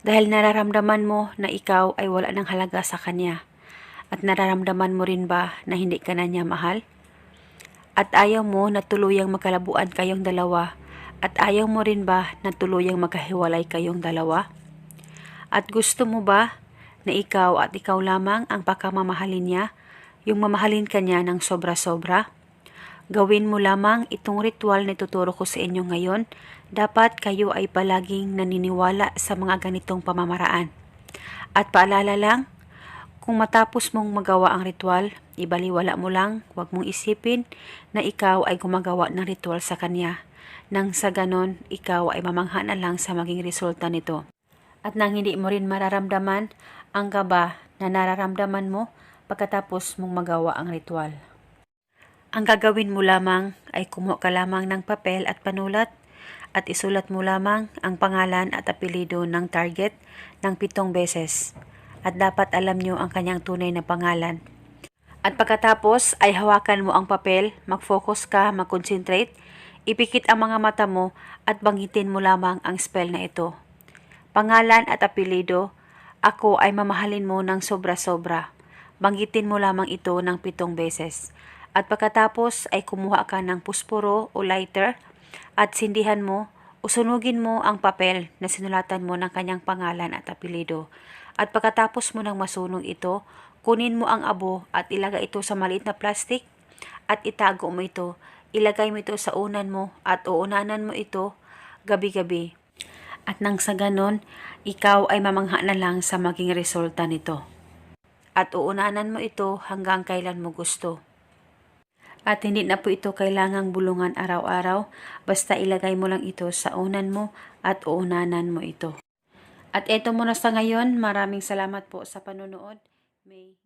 Dahil nararamdaman mo na ikaw ay wala ng halaga sa kanya. At nararamdaman mo rin ba na hindi ka na niya mahal? At ayaw mo na tuluyang magkalabuan kayong dalawa? At ayaw mo rin ba na tuluyang magkahiwalay kayong dalawa? At gusto mo ba na ikaw at ikaw lamang ang pakamamahalin niya? Yung mamahalin ka niya ng sobra-sobra? Gawin mo lamang itong ritual na ituturo ko sa inyo ngayon. Dapat kayo ay palaging naniniwala sa mga ganitong pamamaraan. At paalala lang, kung matapos mong magawa ang ritual, ibaliwala mo lang, huwag mong isipin na ikaw ay gumagawa ng ritual sa kanya. Nang sa ganon, ikaw ay mamangha na lang sa maging resulta nito. At nang hindi mo rin mararamdaman ang kaba na nararamdaman mo pagkatapos mong magawa ang ritual. Ang gagawin mo lamang ay kumuha ka lamang ng papel at panulat at isulat mo lamang ang pangalan at apelido ng target ng pitong beses. At dapat alam nyo ang kanyang tunay na pangalan. At pagkatapos ay hawakan mo ang papel, mag-focus ka, mag-concentrate, ipikit ang mga mata mo at banggitin mo lamang ang spell na ito. Pangalan at apelido, ako ay mamahalin mo ng sobra-sobra. Banggitin mo lamang ito ng pitong beses. At pagkatapos ay kumuha ka ng pusporo o lighter at sindihan mo o sunugin mo ang papel na sinulatan mo ng kanyang pangalan at apelido. At pagkatapos mo ng masunog ito, kunin mo ang abo at ilagay ito sa maliit na plastic at itago mo ito. Ilagay mo ito sa unan mo at uunanan mo ito gabi-gabi. At nang sa ganon, ikaw ay mamangha na lang sa maging resulta nito. At uunanan mo ito hanggang kailan mo gusto. At hindi na po ito kailangang bulungan araw-araw, basta ilagay mo lang ito sa unan mo at uunanan mo ito. At eto muna sa ngayon, maraming salamat po sa panonood. May